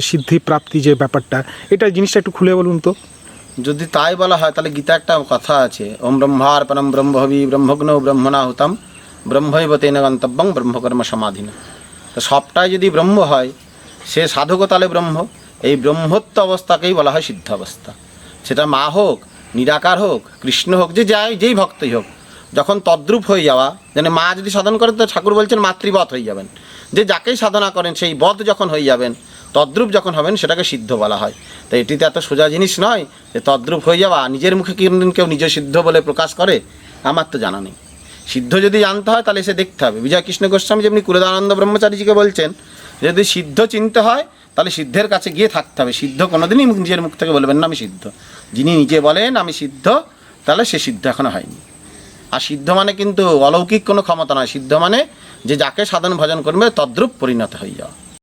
সিদ্ধি প্রাপ্তি যে ব্যাপারটা এটা জিনিসটা একটু খুলে বলুন তো। যদি তাই বলা হয়, তাহলে গীতা একটা কথা আছে, ওম ব্রহ্মার পরম ব্রহ্মভবি ব্রহ্মগ্ন ব্রহ্মণাহুতম, ব্রহ্মৈব তেন গন্তব্যং ব্রহ্মকর্ম সমাধিন। তো সবটাই যদি ব্রহ্ম হয়, সে সাধক তাহলে ব্রহ্ম, এই ব্রহ্মত্ব অবস্থাকেই বলা হয় সিদ্ধ অবস্থা। সেটা মা হোক, নিরাকার হোক, কৃষ্ণ হোক, যে যাই যেই ভক্তই হোক যখন তদ্রূপ হয়ে যাওয়া, যেন মা যদি সাধন করেন, তো ঠাকুর বলছেন মাতৃবধ হয়ে যাবেন। যে যাকেই সাধনা করেন, সেই বধ যখন হয়ে যাবেন, তদ্রূপ যখন হবেন, সেটাকে সিদ্ধ বলা হয়। তো এটিতে এত সোজা জিনিস নয় যে তদ্রূপ হয়ে যাওয়া, নিজের মুখে কোনদিন কেউ নিজে সিদ্ধ বলে প্রকাশ করে? আমার তো জানা নেই। সিদ্ধ যদি জানতে হয়, তাহলে সে দেখতে হবে। বিজয় কৃষ্ণ গোস্বামী যেমনি কুলদানন্দ ব্রহ্মচারীজিকে বলছেন যদি সিদ্ধ চিনতে হয়, তাহলে সিদ্ধের কাছে গিয়ে থাকতে হবে। সিদ্ধ কোনোদিনই নিজের মুখ থেকে বলবেন না, আমি সিদ্ধ। যিনি নিজে বলেন, আমি সিদ্ধ, তাহলে সে সিদ্ধ এখনও হয়নি। আর সিদ্ধ মানে কিন্তু অলৌকিক কোনো ক্ষমতা নয়। সিদ্ধ মানে যে যাকে সাধন ভজন করবে, তদ্রূপ পরিণত হয়ে যাওয়া